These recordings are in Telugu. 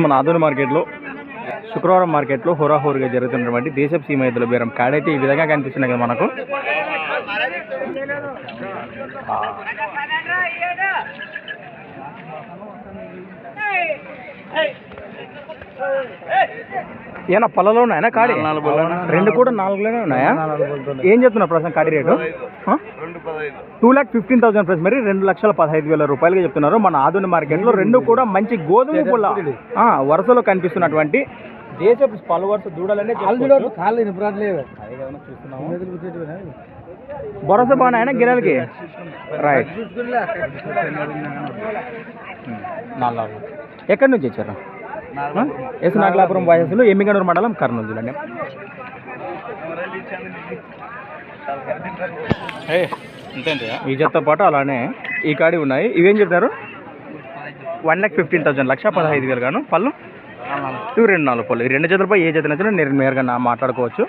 మన ఆధునిక మార్కెట్లో శుక్రవారం మార్కెట్లో హోరాహోరుగా జరుగుతున్నటువంటి దేశపు సీమ ఎద్దుల బేరం కాడైతే ఈ విధంగా కనిపిస్తున్నాయి కదా మనకు Hey! ఏనా పళ్ళలో ఉన్నాయా కాడి? రెండు కూడా నాలుగులోనే ఉన్నాయా? ఏం చెప్తున్నారు ప్రస్తుతం కాడి rate? Two lakh fifteen thousand price మరి రెండు లక్షల పదహైదు వేల రూపాయలుగా చెప్తున్నారు. మన ఆధునిక మార్కెట్లో రెండు కూడా మంచి గోధుమ పుల్ల వరుసలో కనిపిస్తున్నటువంటి దేశపు పలు వరుస దూడలనే భరోసా బాగున్నాయన గిరాలకి రైట్ ఎక్కడి నుంచి వచ్చారు? ఎస్ నాగలాపురం వాయస్సులు ఎమ్మిగనూరు మండలం కర్నూలు జిల్లా. ఈ జతతో పాటు అలానే ఈ కాడి ఉన్నాయి. ఇవేం చెప్తారు? వన్ ల్యాక్ ఫిఫ్టీన్ థౌసండ్ లక్ష పదహైదు వేలు గాను పళ్ళు. ఇవి రెండు నాలుగు పళ్ళు. ఈ రెండు జతలపై ఏ జత నచ్చినా నేను నేరుగా నా మాట్లాడుకోవచ్చు.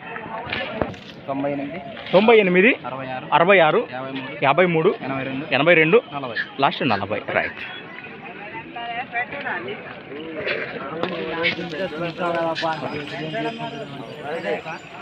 తొంభై ఎనిమిది అరవై ఆరు యాభై మూడు ఎనభై రెండు లాస్ట్ నలభై. రైట్. Thank you.